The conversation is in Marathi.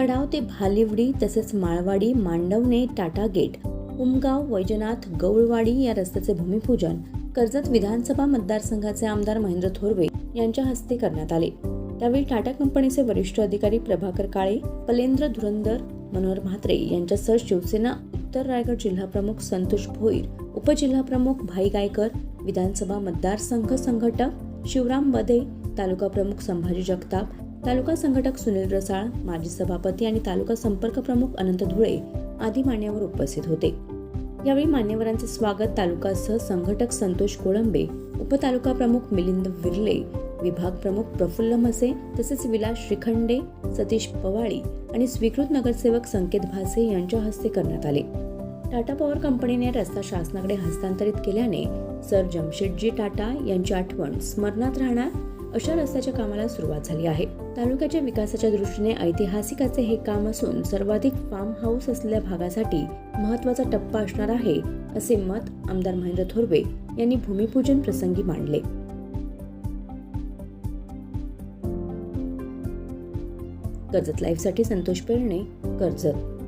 कडाव ते भालिवडी तसेच माळवाडी मांडवणे टाटा गेट उमगाव वैजनाथ गौळवाडी या रस्त्याचे भूमिपूजन कर्जत विधानसभा मतदारसंघाचे आमदार महेंद्र थोरवे यांच्या हस्ते करण्यात आले. त्यावेळी टाटा कंपनीचे वरिष्ठ अधिकारी प्रभाकर काळे पलेंद्र धुरंदर मनोहर म्हात्रे यांच्यासह शिवसेना उत्तर रायगड जिल्हाप्रमुख संतोष भोईर उपजिल्हाप्रमुख भाई गायकर विधानसभा मतदारसंघ संघटक शिवराम बदे तालुका प्रमुख संभाजी जगताप तालुका संघटक सुनील रसाळ माजी सभापती आणि तालुका संपर्क प्रमुख अनंत धुळे आदी मान्यवर उपस्थित होते. यावेळी मान्यवरांचे स्वागत तालुकासह संघटक संतोष कोळंबे उपतालुका प्रमुख मिलिंद विर्ले विभाग प्रमुख प्रफुल्ल मसे तसेच विलास श्रीखंडे सतीश पवाळी आणि स्वीकृत नगरसेवक संकेत भासे यांच्या हस्ते करण्यात आले. टाटा पॉवर कंपनीने रस्ता शासनाकडे हस्तांतरित केल्याने सर जमशेदजी टाटा यांची आठवण स्मरणात राहणार अशा रस्त्याच्या कामाला सुरुवात झाली आहे. तालुक्याच्या विकासाच्या दृष्टीने ऐतिहासिकाचे हे काम असून सर्वाधिक फार्म हाऊस असलेल्या भागासाठी महत्त्वाचा टप्पा असणार आहे असे मत आमदार महेंद्र थोरवे यांनी भूमिपूजन प्रसंगी मांडले. कर्जत लाईफसाठी संतोष पेरणे कर्जत.